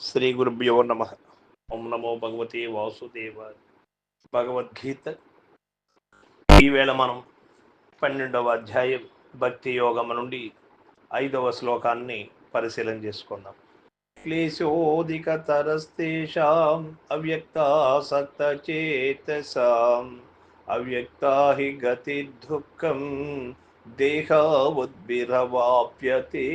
శ్రీ గురుభ్యో నమ. ఓం నమో భగవతే వాసుదేవ భగవద్గీత. ఈవేళ మనం పన్నెండవ అధ్యాయం భక్తి యోగం నుండి ఐదవ శ్లోకాన్ని పరిశీలన చేసుకుందాం. క్లేశోధిక తరస్తేషాం అవ్యక్తాసక్త చేతసాం. అవ్యక్తా హి గతి దుఃఖం దేహావుద్భిరవాప్యతే.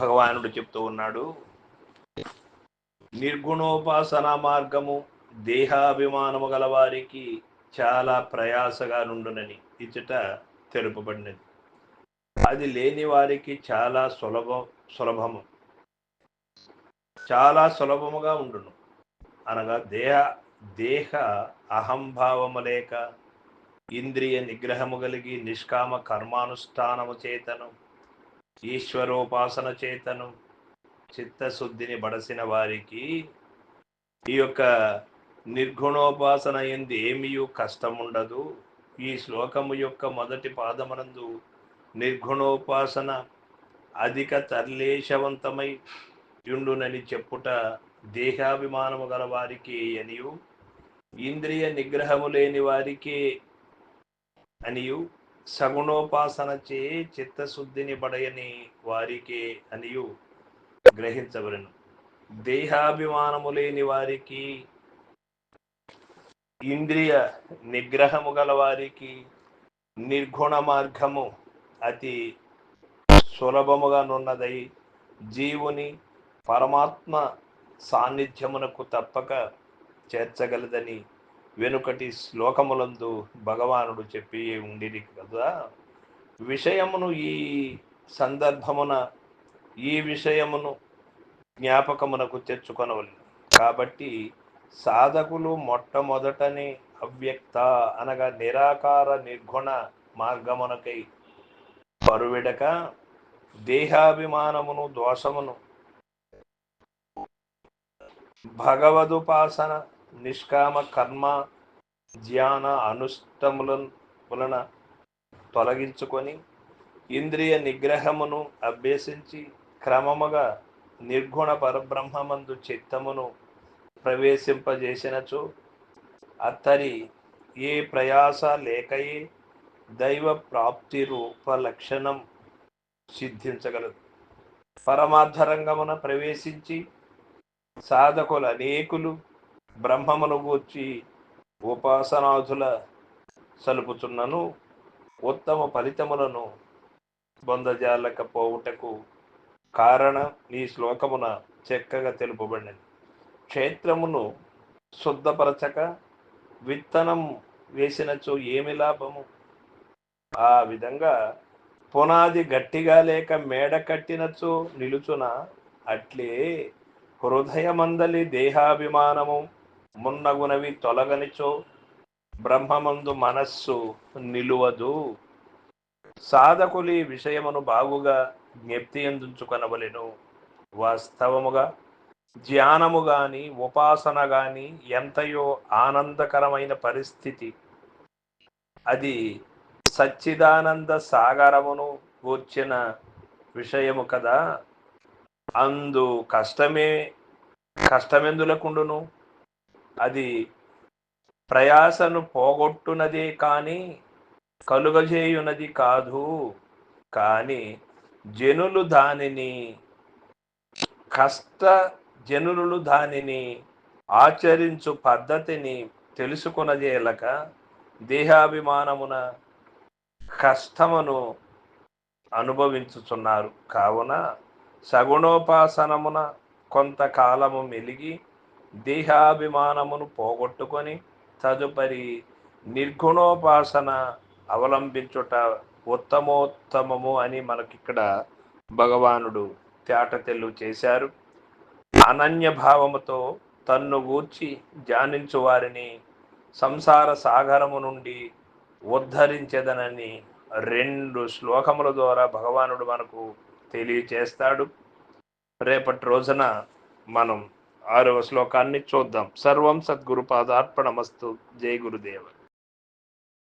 భగవానుడు చెప్తూ ఉన్నాడు. నిర్గుణోపాసన మార్గము దేహాభిమానము గల వారికి చాలా ప్రయాసగా నుండునని ఇచ్చట తెలుపబడినది. అది లేని వారికి చాలా సులభం సులభము. చాలా సులభముగా ఉండును. అనగా దేహ దేహ అహంభావము లేక ఇంద్రియ నిగ్రహము కలిగి నిష్కామ కర్మానుష్ఠానము చేతను ఈశ్వరోపాసన చేతను చిత్తశుద్ధిని బడసిన వారికి ఈ యొక్క నిర్గుణోపాసన ఎందు ఏమీ కష్టముండదు. ఈ శ్లోకము యొక్క మొదటి పాదమనందు నిర్గుణోపాసన అధిక తర్లేశవంతమై యుండునని చెప్పుట దేహాభిమానము గల వారికి అనియు. ఇంద్రియ నిగ్రహము లేని వారికి అనియు. సగుణోపాసన చే చిత్తశుద్ధిని పడయని వారికే అనియు గ్రహించబడను. దేహాభిమానము లేని వారికి ఇంద్రియ నిగ్రహము గల వారికి నిర్గుణ మార్గము అతి సులభముగా నున్నదై జీవుని పరమాత్మ సాన్నిధ్యమునకు తప్పక చేర్చగలదని వెనుకటి శ్లోకములందు భగవానుడు చెప్పి ఉండిరి కదా. విషయమును ఈ సందర్భమున ఈ విషయమును జ్ఞాపకమునకు తెచ్చుకొనవలను. కాబట్టి సాధకులు మొట్టమొదటని అవ్యక్త అనగా నిరాకార నిర్గుణ మార్గమునకై పరువిడక దేహాభిమానమును దోషమును భగవదుపాసన నిష్కామ కర్మ ధ్యాన అనుష్టములను వలన తొలగించుకొని ఇంద్రియ నిగ్రహమును అభ్యసించి క్రమముగా నిర్గుణ పరబ్రహ్మమందు చిత్తమును ప్రవేశింపజేసినచో అత్తరి ఏ ప్రయాస లేకయే దైవ ప్రాప్తి రూప లక్షణం సిద్ధించగలదు. పరమార్థరంగమున ప్రవేశించి సాధకులు అనేకులు బ్రహ్మమును గూర్చి ఉపాసనాధుల సలుపుచున్నను ఉత్తమ ఫలితములను పొందజాలకపోవుటకు కారణం ఈ శ్లోకమున చక్కగా తెలుపబడినది. క్షేత్రమును శుద్ధపరచక విత్తనం వేసినచో ఏమి లాభము? ఆ విధంగా పునాది గట్టిగా లేక మేడ కట్టినచో నిలుచున అట్లే హృదయమందలి దేహాభిమానము మున్నగునవి తొలగనిచో బ్రహ్మమందు మనస్సు నిలువదు. సాధకులు ఈ విషయమును బాగుగా జ్ఞప్తి ఎందుంచుకొనవలెను. వాస్తవముగా ధ్యానము గాని ఉపాసన గాని ఎంతయో ఆనందకరమైన పరిస్థితి. అది సచ్చిదానంద సాగరమును కూర్చిన విషయము కదా. అందు కష్టమే కష్టమెందులకుండును? అది ప్రయాసను పోగొట్టునదే కానీ కలుగజేయునది కాదు. కానీ జనులు దానిని కష్ట జనులు దానిని ఆచరించు పద్ధతిని తెలుసుకునజేలక దేహాభిమానమున కష్టమును అనుభవించుచున్నారు. కావున సగుణోపాసనమున కొంతకాలము మెలిగి దేహాభిమానమును పోగొట్టుకొని తదుపరి నిర్గుణోపాసన అవలంబించుట ఉత్తమోత్తమము అని మనకిక్కడ భగవానుడు తేట తెల్లు చేశారు. అనన్య భావముతో తన్ను గూర్చి ధ్యానించు వారిని సంసార సాగరము నుండి ఉద్ధరించదనని రెండు శ్లోకముల ద్వారా భగవానుడు మనకు తెలియచేస్తాడు. రేపటి రోజున మనం ఆరవ శ్లోకాన్ని చూద్దాం. సర్వం సద్గురు పాదార్పణమస్తు జై గురుదేవ.